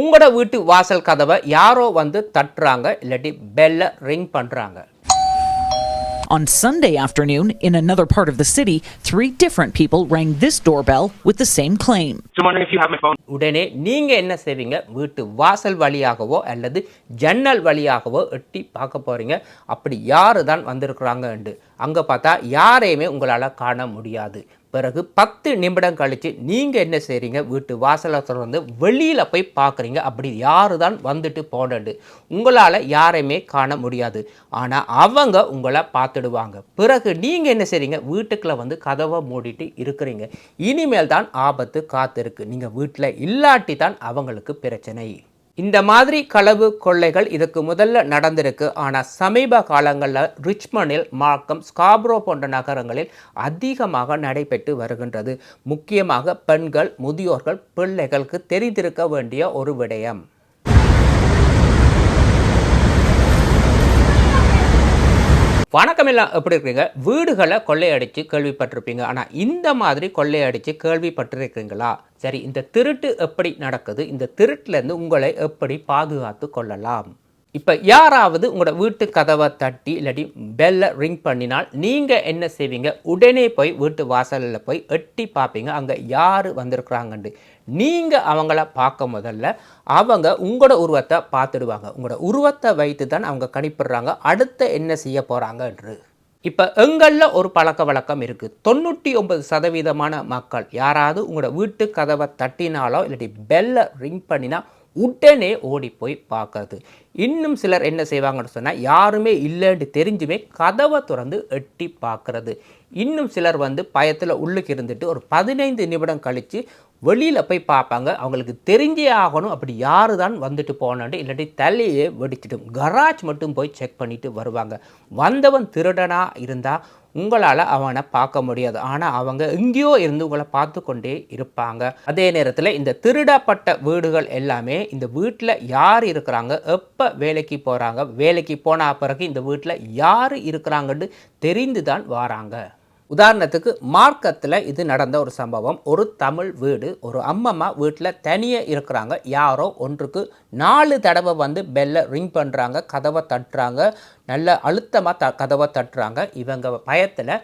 உங்களோட வீட்டு வாசல் கதவை யாரோ வந்து தட்டுறாங்க இல்லாட்டி பெல்ல ரிங் பண்றாங்க. On Sunday afternoon, in another part of the city, three different people rang this doorbell with the same claim. So I'm wondering if you have my phone. உடனே நீங்க என்ன செய்வீங்க? வீட்டு வாசல் வழியாகவோ அல்லது ஜன்னல் வழியாகவோ எட்டி பார்க்க போறீங்க. அப்படி யாரு தான் வந்திருக்கிறாங்கன்னு அங்க பார்த்தா யாரையுமே உங்களால காண முடியாது. பிறகு பத்து நிமிடம் கழித்து நீங்கள் என்ன செய்கிறீங்க வீட்டு வாசலை திறந்து வெளியில் போய் பார்க்குறீங்க அப்படி யாரு தான் வந்துட்டு போனண்டு உங்களால் யாரையுமே காண முடியாது. ஆனால் அவங்க உங்களை பார்த்துடுவாங்க. பிறகு நீங்கள் என்ன செய்கிறீங்க வீட்டுக்குள்ளே வந்து கதவை மூடிட்டு இருக்கிறீங்க. இனிமேல் தான் ஆபத்து காத்திருக்கு. நீங்கள் வீட்டில் இல்லாட்டி தான் அவங்களுக்கு பிரச்சனை. இந்த மாதிரி களவு கொள்ளைகள் இதுக்கு முதல்ல நடந்திருக்கு. ஆனால் சமீப காலங்களில் ரிச்மண்டில் மார்க்கம் ஸ்காப்ரோ போன்ற நகரங்களில் அதிகமாக நடைபெற்று வருகின்றது. முக்கியமாக பெண்கள் முதியோர்கள் பிள்ளைகளுக்கு தெரிந்திருக்க வேண்டிய ஒரு விடயம். வணக்கம் எல்லாம் எப்படி இருக்கீங்க வீடுகளை கொள்ளையடிச்சு கேள்விப்பட்டிருப்பீங்க. ஆனால் இந்த மாதிரி கொள்ளையடிச்சு கேள்விப்பட்டிருக்கீங்களா சரி இந்த திருட்டு எப்படி நடக்குது? இந்த திருட்டிலேருந்து உங்களை எப்படி பாதுகாத்து கொள்ளலாம்? இப்போ யாராவது உங்களோட வீட்டு கதவை தட்டி இல்லாட்டி பெல்லை ரிங் பண்ணினால் நீங்கள் என்ன செய்வீங்க? உடனே போய் வீட்டு வாசலில் போய் எட்டி பார்ப்பீங்க. அங்கே யார் வந்திருக்கிறாங்கன்ட்டு. நீங்கள் அவங்கள பார்க்க முதல்ல அவங்க உங்களோட உருவத்தை பார்த்துடுவாங்க. உங்களோட உருவத்தை வைத்து தான் அவங்க கணிப்பிடுறாங்க. அடுத்த என்ன செய்ய போகிறாங்கன்று இப்போ எங்களில் ஒரு பழக்க வழக்கம் இருக்குது தொண்ணூற்றி ஒன்பது சதவீதமான மக்கள் யாராவது உங்களோட வீட்டு கதவை தட்டினாலோ இல்லாட்டி பெல்லை ரிங் பண்ணினா உடனே ஓடி போய் பார்க்கறது. இன்னும் சிலர் என்ன செய்வாங்கன்னு சொன்னால் யாருமே இல்லைன்னு தெரிஞ்சுமே கதவை திறந்து எட்டி பார்க்கறது. இன்னும் சிலர் வந்து பயத்தில் உள்ளுக்கு இருந்துட்டு ஒரு பதினைந்து நிமிடம் கழித்து வெளியில் போய் பார்ப்பாங்க. அவங்களுக்கு தெரிஞ்சே ஆகணும். அப்படி யார் தான் வந்துட்டு போனான்ட்டு இல்லாட்டி தலையே வெடிச்சிடும். கராஜ் மட்டும் போய் செக் பண்ணிவிட்டு வருவாங்க. வந்தவன் திருடனாக இருந்தால் உங்களால் அவனை பார்க்க முடியாது. ஆனால் அவங்க எங்கேயோ இருந்து உங்களை பார்த்து கொண்டே இருப்பாங்க. அதே நேரத்தில் இந்த திருடப்பட்ட வீடுகள் எல்லாமே இந்த வீட்டில் யார் இருக்கிறாங்க? எப்போ வேலைக்கு போகிறாங்க வேலைக்கு போன பிறகு இந்த வீட்டில் யார் இருக்கிறாங்கன்னு தெரிந்து தான் வராங்க. உதாரணத்துக்கு மார்க்கத்தில் இது நடந்த ஒரு சம்பவம். ஒரு தமிழ் வீடு ஒரு அம்மம்மா வீட்டில் தனியாக இருக்கிறாங்க. யாரோ ஒன்றுக்கு நாலு தடவை வந்து பெல்லை ரிங் பண்ணுறாங்க கதவை தட்டுறாங்க நல்ல அழுத்தமாக த கதவை தட்டுறாங்க. இவங்க பயத்தில்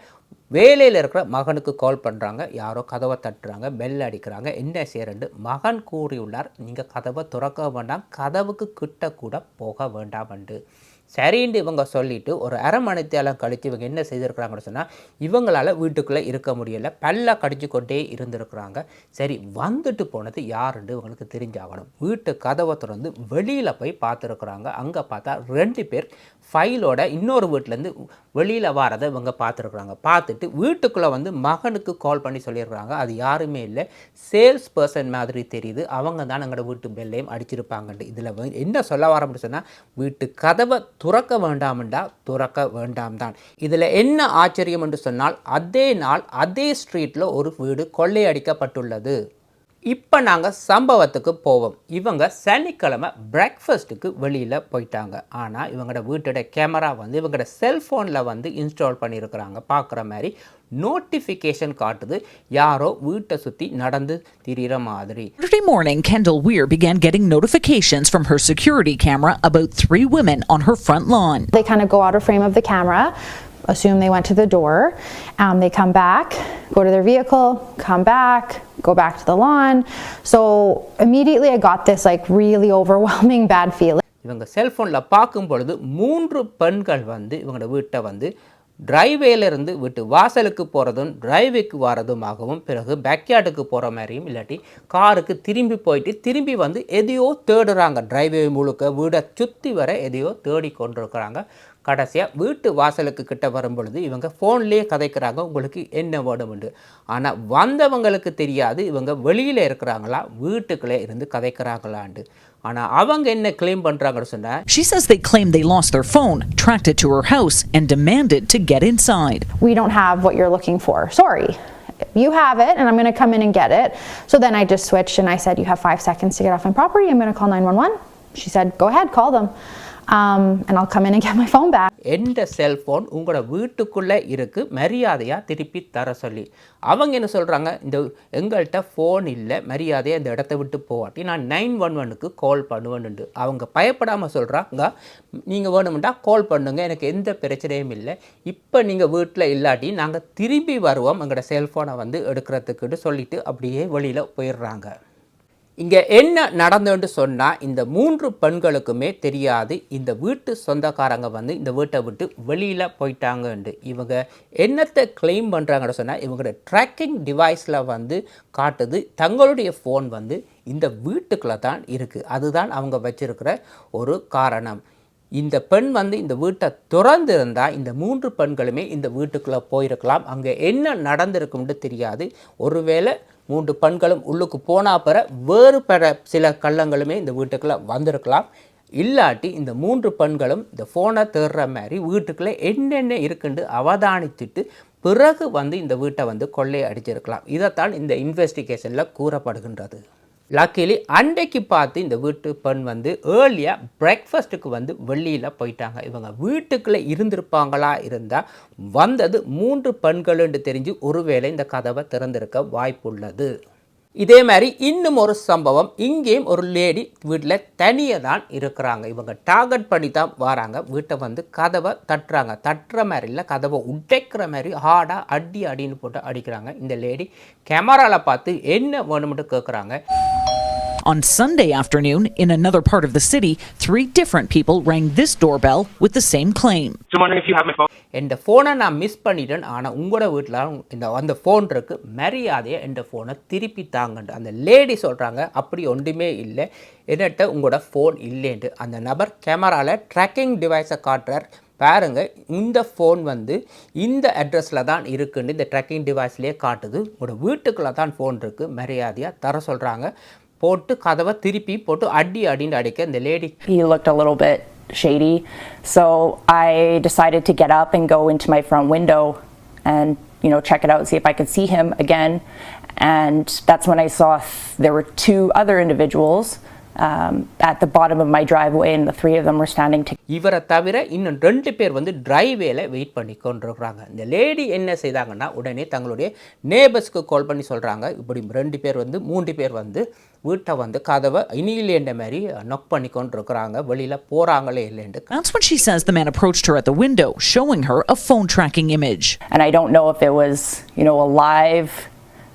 வேலையில் இருக்கிற மகனுக்கு கால் பண்ணுறாங்க யாரோ கதவை தட்டுறாங்க பெல் அடிக்கிறாங்க. என்ன செய்யறண்டு? மகன் கூறியுள்ளார் நீங்கள் கதவை திறக்க வேண்டாம் கதவுக்கு கிட்ட கூட போக வேண்டாம்ண்டு சரின்னு இவங்க சொல்லிட்டு ஒரு அரை மணித்தேலம் கழித்து இவங்க என்ன செய்திருக்கிறாங்கன்னு சொன்னால் இவங்களால் வீட்டுக்குள்ளே இருக்க முடியலை. பல்ல கடிச்சு கொண்டே இருந்திருக்கிறாங்க. சரி வந்துட்டு போனது யாருன்னு இவங்களுக்கு தெரிஞ்சாகணும். வீட்டு கதவை திறந்து வெளியில் போய் பார்த்துருக்குறாங்க. அங்கே பார்த்தா ரெண்டு பேர் ஃபைலோட இன்னொரு வீட்டிலேருந்து வெளியில் வரதை இவங்க பார்த்துருக்குறாங்க. பார்த்துட்டு வீட்டுக்குள்ளே வந்து மகனுக்கு கால் பண்ணி சொல்லியிருக்கிறாங்க அது யாருமே இல்லை. சேல்ஸ் பர்சன் மாதிரி தெரியுது. அவங்க தான் எங்களோட வீட்டு பெல்லையும் அடிச்சிருப்பாங்கன்ட்டு. இதில் என்ன சொல்ல வர அப்படின்னு சொன்னால் வீட்டு கதவை துறக்க வேண்டாம்டா துறக்க வேண்டாம் தான். இதில் என்ன ஆச்சரியம் என்று சொன்னால் அதே நாள் அதே ஸ்ட்ரீட்டில் ஒரு வீடு கொள்ளையடிக்கப்பட்டுள்ளது. இப்போ நாங்கள் சம்பவத்துக்கு போவோம் இவங்க சனிக்கிழமை பிரேக்ஃபாஸ்ட்டுக்கு வெளியில் போயிட்டாங்க ஆனால் இவங்களோட வீட்டோட கேமரா வந்து இவங்களோட செல்ஃபோனில் வந்து இன்ஸ்டால் பண்ணியிருக்கிறாங்க பார்க்குற மாதிரி நோட்டிஃபிகேஷன் காட்டுது யாரோ வீட்டை சுற்றி நடந்து திரிகிற மாதிரி Saturday morning, Kendall Weir began getting notifications from her security camera about three women on her front lawn. They kind of go out of frame of the camera, assume they went to the door, um, they come back, go to their vehicle, come back, go back to the lawn. So immediately I got this like really overwhelming bad feeling. இவங்க செல்ஃபோனில் பார்க்கும் பொழுது மூன்று பெண்கள் வந்து இவங்களோட வீட்டை வந்து டிரைவேலேருந்து வீட்டு வாசலுக்கு போகிறதும் டிரைவேக்கு வரதுமாகவும் பிறகு பேக்யார்டுக்கு போகிற மாதிரியும் இல்லாட்டி காருக்கு திரும்பி போயிட்டு திரும்பி வந்து எதையோ தேடுறாங்க டிரைவே முழுக்க வீடை சுற்றி வர எதையோ தேடி கொண்டிருக்கிறாங்க கடைசியாக வீட்டு வாசலுக்கு கிட்ட வரும் பொழுது இவங்க ஃபோன்லேயே கதைக்கிறாங்க உங்களுக்கு என்ன வேணும்னு ஆனால் வந்தவங்களுக்கு தெரியாது இவங்க வெளியில் இருக்கிறாங்களா வீட்டுக்குள்ளே இருந்து கதைக்கிறாங்களாண்டு ஆனால் அவங்க என்ன கிளைம் பண்ணுறாங்கன்னு சொன்னால் She says they claimed they lost their phone, tracked it to her house, and demanded to get inside. We don't have what you're looking for. Sorry. You have it, and I'm going to come in and get it. So then I just switched and I said, You have five seconds to get off my property. I'm going to call 911. She said, Go ahead, call them. Um, and I'll come in and get my phone back. எந்த cellphone உங்களோட வீட்டுக்குள்ளே இருக்குது மரியாதையாக திருப்பி தர சொல்லி அவங்க என்ன சொல்கிறாங்க இந்த எங்கள்கிட்ட ஃபோன் இல்லை மரியாதையாக இந்த இடத்த விட்டு போவாட்டி நான் நைன் ஒன் ஒனுக்கு கால் பண்ணுவேன்னுண்டு அவங்க பயப்படாமல் சொல்கிறாங்க நீங்கள் வேணுமெண்டா கால் பண்ணுங்கள் எனக்கு எந்த பிரச்சனையும் இல்லை இப்போ நீங்கள் வீட்டில் இல்லாட்டி நாங்கள் திரும்பி வருவோம் எங்களோட செல்ஃபோனை வந்து எடுக்கிறதுக்குன்னு சொல்லிவிட்டு அப்படியே வெளியில் போயிடுறாங்க இங்கே என்ன நடந்துன்னு சொன்னால் இந்த மூன்று பெண்களுக்குமே தெரியாது இந்த வீட்டு சொந்தக்காரங்க வந்து இந்த வீட்டை விட்டு வெளியில் போயிட்டாங்கன்ட்டு. இவங்க என்னத்தை கிளைம் பண்ணுறாங்கன்னு சொன்னால் இவங்களோட ட்ராக்கிங் டிவைஸில் வந்து காட்டுது தங்களுடைய ஃபோன் வந்து இந்த வீட்டுக்குள்ளே தான் இருக்குது அதுதான் அவங்க வச்சுருக்கிற ஒரு காரணம். இந்த பெண் வந்து இந்த வீட்டை திறந்திருந்தால் இந்த மூன்று பெண்களுமே இந்த வீட்டுக்குள்ளே போயிருக்கலாம். அங்கே என்ன நடந்திருக்கும்னு தெரியாது. ஒருவேளை மூன்று பெண்களும் உள்ளுக்கு போனா பிற வேறு பல சில கள்ளங்களுமே இந்த வீட்டுக்குள்ளே வந்திருக்கலாம். இல்லாட்டி இந்த மூன்று பெண்களும் இந்த ஃபோனை தேடுற மாதிரி வீட்டுக்குள்ளே என்னென்ன இருக்குன்னு அவதானித்துட்டு பிறகு வந்து இந்த வீட்டை வந்து கொள்ளை அடிச்சிருக்கலாம் இதைத்தான் இந்த இன்வெஸ்டிகேஷனில் கூறப்படுகின்றது. லக்கிலி அன்றைக்கு பார்த்து இந்த வீட்டு பெண் வந்து ஏர்லியாக பிரேக்ஃபாஸ்ட்டுக்கு வந்து வெளியில் போயிட்டாங்க. இவங்க வீட்டுக்குள்ளே இருந்திருப்பாங்களா இருந்தால் வந்தது மூன்று பெண்களுன்னு தெரிஞ்சு ஒருவேளை இந்த கதவை திறந்திருக்க வாய்ப்புள்ளது. இதே மாதிரி இன்னும் ஒரு சம்பவம். இங்கேயும் ஒரு லேடி வீட்டில் தனியாக தான் இருக்கிறாங்க. இவங்க டார்கெட் பண்ணி தான் வராங்க. வீட்டை வந்து கதவை தட்டுறாங்க. தட்டுற மாதிரி இல்லை கதவை உடைக்கிற மாதிரி ஹார்டாக அடி அடின்னு போட்டு அடிக்கிறாங்க. இந்த லேடி கேமராவில் பார்த்து என்ன வேணும்னு கேட்குறாங்க On Sunday afternoon, in another part of the city, three different people rang this doorbell with the same claim. So I'm wondering if you have my phone. என் ஃபோனை நான் மிஸ் பண்ணிட்டேன். ஆனால் உங்களோட வீட்டில் இந்த அந்த ஃபோன் இருக்கு. மரியாதையை என் ஃபோனை திருப்பி தாங்கண்டு அந்த லேடி சொல்கிறாங்க அப்படி ஒன்றுமே இல்லை. என்னட்ட உங்களோட ஃபோன் இல்லைன்ட்டு. அந்த நபர் கேமராவில் ட்ராக்கிங் டிவைஸை காட்டுறார். பாருங்க இந்த ஃபோன் வந்து இந்த அட்ரஸில் தான் இருக்குன்னு இந்த ட்ராக்கிங் டிவைஸ்லேயே காட்டுது. உங்களோட வீட்டுக்குள்ளே தான் ஃபோன் இருக்குது மரியாதையாக தர சொல்கிறாங்க போட்டு கதவை திருப்பி போட்டு அடி அடின்னு அடிக்க இந்த lady he looked a little bit shady. So I decided to get up and go into my front window and you know check it out, see if I could see him again. And that's when I saw th- there were two other individuals um, at the bottom of my driveway, and the three of them were standing together. இவரை தவிர இன்னும் ரெண்டு பேர் வந்து டிரைவேல wait பண்ணி கொண்டிருக்கிறாங்க இந்த lady என்ன செய்தாங்கன்னா உடனே தங்களுடைய நேபர்ஸ்க்கு கால் பண்ணி சொல்கிறாங்க இப்படி ரெண்டு பேர் வந்து மூன்று பேர் வந்து வீட்டை வந்து கதவை இனியிலேண்ட மாதிரி நொக் பண்ணி கொண்டிருக்கிறாங்க வெளியில் போகிறாங்களே இல்லைன்ட்டு That's when she says the man approached her at the window, showing her a phone tracking image. And I don't know if it was you know a live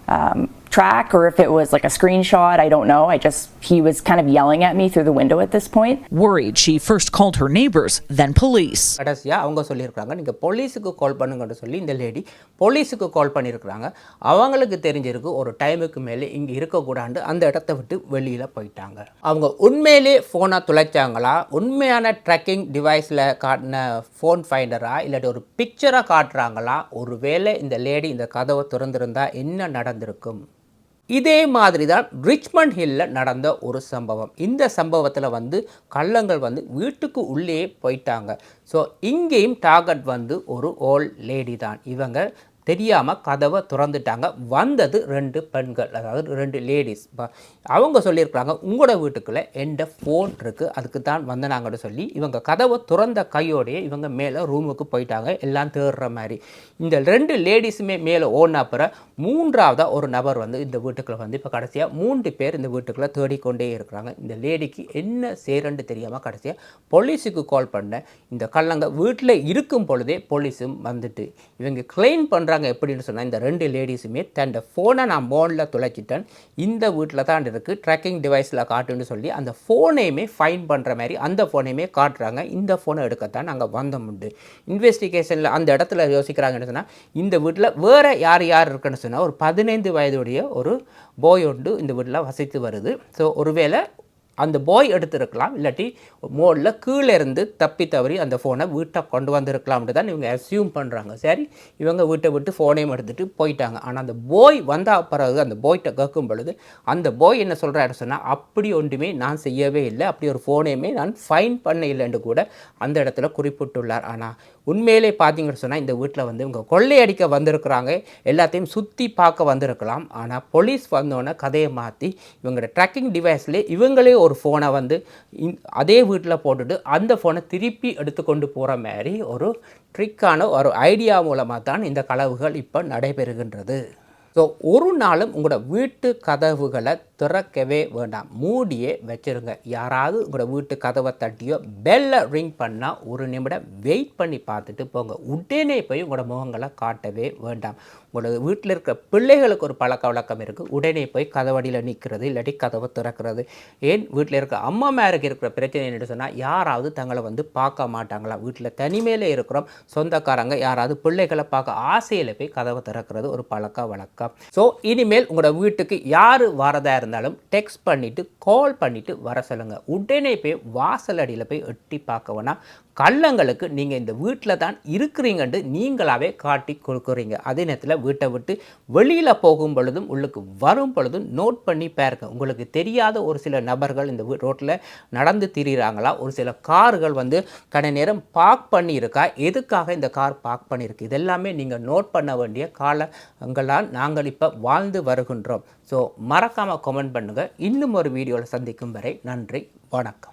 um, track or if it was like a screenshot. I don't know. I just he was kind of yelling at me through the window at this point. Worried, she first called her neighbors, then police. கடைசியாக அவங்க சொல்லியிருக்கிறாங்க நீங்கள் போலீஸுக்கு கால் பண்ணுங்கன்னு சொல்லி இந்த lady போலீஸுக்கு கால் பண்ணியிருக்கிறாங்க அவங்களுக்கு தெரிஞ்சிருக்கு ஒரு டைமுக்கு மேலே இங்கே இருக்கக்கூடாது அந்த இடத்த விட்டு வெளியில் போயிட்டாங்க அவங்க உண்மையிலே ஃபோனை துளைச்சாங்களா உண்மையான ட்ராக்கிங் டிவைஸில் காட்டின ஃபோன் ஃபைண்டரா இல்லாட்டி ஒரு பிக்சராக காட்டுறாங்களா ஒருவேளை இந்த லேடி இந்த கதவை திறந்திருந்தா என்ன நடந்திருக்கும் இதே மாதிரி தான் ரிச்மண்ட் ஹில்லில் நடந்த ஒரு சம்பவம். இந்த சம்பவத்தில் வந்து கள்ளங்கள் வந்து வீட்டுக்கு உள்ளே போயிட்டாங்க. ஸோ இங்கேயும் டார்கெட் வந்து ஒரு ஓல்ட் லேடி தான். இவங்க தெரியாமல் கதவை திறந்துட்டாங்க. வந்தது ரெண்டு பெண்கள் அதாவது ரெண்டு லேடிஸ் அவங்க சொல்லியிருக்கிறாங்க உங்களோட வீட்டுக்குள்ளே எந்த ஃபோன் இருக்குது அதுக்கு தான் வந்தனாங்கன்னு சொல்லி இவங்க கதவை திறந்த கையோடையே இவங்க மேலே ரூமுக்கு போயிட்டாங்க. எல்லாம் தேடுற மாதிரி. இந்த ரெண்டு லேடிஸுமே மேலே ஓடின அப்புறம் மூன்றாவதாக ஒரு நபர் வந்து இந்த வீட்டுக்குள்ளே வந்து இப்போ கடைசியாக மூன்று பேர் இந்த வீட்டுக்குள்ளே தேடிக்கொண்டே இருக்கிறாங்க. இந்த லேடிக்கு என்ன செய்கிறன்னு தெரியாமல் கடைசியாக போலீஸுக்கு கால் பண்ண இந்த கள்ளங்க வீட்டில் இருக்கும் பொழுதே போலீஸும் வந்துட்டு இவங்க கிளைம் பண்ணுறாங்க எப்படின்னு சொன்னால் இந்த ரெண்டு லேடிஸுமே தன் ஃபோனை நான் போனில் துளைச்சிட்டேன். இந்த வீட்டில் தான் இருக்குது ட்ராக்கிங் டிவைஸில் காட்டுன்னு சொல்லி அந்த ஃபோனையுமே ஃபைன் பண்ணுற மாதிரி அந்த ஃபோனையுமே காட்டுறாங்க. இந்த ஃபோனை எடுக்கத்தான் நாங்கள் வந்தோம் உண்டு. இன்வெஸ்டிகேஷனில் அந்த இடத்துல யோசிக்கிறாங்கன்னு சொன்னால் இந்த வீட்டில் வேறு யார் யார் இருக்குன்னு சொன்னால் ஒரு பதினைந்து வயதுடைய ஒரு போய் ஒன்று இந்த வீட்டில் வசித்து வருது. ஸோ ஒருவேளை அந்த பாய் எடுத்திருக்கலாம் இல்லாட்டி மோடில் கீழே இருந்து தப்பி தவறி அந்த ஃபோனை வீட்டை கொண்டு வந்திருக்கலாம்னு தான் இவங்க அசியூம் பண்ணுறாங்க சரி இவங்க வீட்டை விட்டு ஃபோனையும் எடுத்துகிட்டு போயிட்டாங்க. ஆனால் அந்த போய் வந்த பிறகு அந்த போய்கிட்ட கேட்கும் பொழுது அந்த போய் என்ன சொல்கிறாரு சொன்னால் அப்படி ஒன்றுமே நான் செய்யவே இல்லை. அப்படி ஒரு ஃபோனையுமே நான் ஃபைன் பண்ண இல்லைன்னு கூட அந்த இடத்துல குறிப்பிட்டுள்ளார். ஆனால் உண்மையிலே பார்த்தீங்கன்னு சொன்னால் இந்த வீட்டில் வந்து இவங்க கொள்ளையடிக்க வந்திருக்கிறாங்க. எல்லாத்தையும் சுற்றி பார்க்க வந்திருக்கலாம். ஆனால் போலீஸ் வந்தோடனே கதையை மாற்றி இவங்களோட ட்ராக்கிங் டிவைஸ்லேயே இவங்களே ஒரு ஃபோனை வந்து இந்- அதே வீட்டில் போட்டுட்டு அந்த ஃபோனை திருப்பி எடுத்துக்கொண்டு போகிற மாதிரி ஒரு ட்ரிக்கான ஒரு ஐடியா மூலமாக தான் இந்த களவுகள் இப்போ நடைபெறுகின்றது. ஸோ ஒரு நாளும் உங்களோட வீட்டு கதவுகளை திறக்கவே வேண்டாம். மூடியே வச்சிருங்க. யாராவது உங்களோட வீட்டு கதவை தட்டியோ பெல்லை ரிங் பண்ணால் ஒரு நிமிடம் வெயிட் பண்ணி பார்த்துட்டு போங்க. உடனே போய் உங்களோட முகங்களை காட்டவே வேண்டாம். உங்களோட வீட்டில் இருக்க பிள்ளைகளுக்கு ஒரு பழக்க வழக்கம் இருக்குது உடனே போய் கதவடியில் நிற்கிறது இல்லாட்டி கதவை திறக்கிறது. ஏன் வீட்டில் இருக்க அம்மா மேருக்கு இருக்கிற பிரச்சனை என்ன சொன்னால் யாராவது தங்களை வந்து பார்க்க மாட்டாங்களா? வீட்டில் தனிமையில் இருக்கிறோம். சொந்தக்காரங்க யாராவது பிள்ளைகளை பார்க்க ஆசையில் போய் கதவை திறக்கிறது ஒரு பழக்க வழக்கம். ஸோ இனிமேல் உங்களோட வீட்டுக்கு யார் வரதா இருந்தாலும் டெக்ஸ்ட் பண்ணிவிட்டு கால் பண்ணிவிட்டு வர சொல்லுங்கள் உடனே போய் வாசல் அடியில் போய் எட்டி பார்க்க வேணாம். கள்ளங்களுக்கு நீங்கள் இந்த வீட்டில் தான் இருக்கிறீங்கன்ட்டு நீங்களாகவே காட்டி கொடுக்குறீங்க. அதே நேரத்தில் வீட்டை விட்டு வெளியில் போகும் பொழுதும் உள்ளுக்கு வரும் பொழுதும் நோட் பண்ணி பாருங்க. உங்களுக்கு தெரியாத ஒரு சில நபர்கள் இந்த ரோட்டில் நடந்து திரியிறாங்களா? ஒரு சில கார்கள் வந்து கடை நேரம் பார்க் பண்ணியிருக்கா? எதுக்காக இந்த கார் பார்க் பண்ணியிருக்கு? இதெல்லாமே நீங்கள் நோட் பண்ண வேண்டிய காலங்களால் நாங்கள் இப்போ வாழ்ந்து வருகின்றோம். ஸோ மறக்காமல் கமெண்ட் பண்ணுங்கள் இன்னும் ஒரு வீடியோவில் சந்திக்கும் வரை நன்றி வணக்கம்.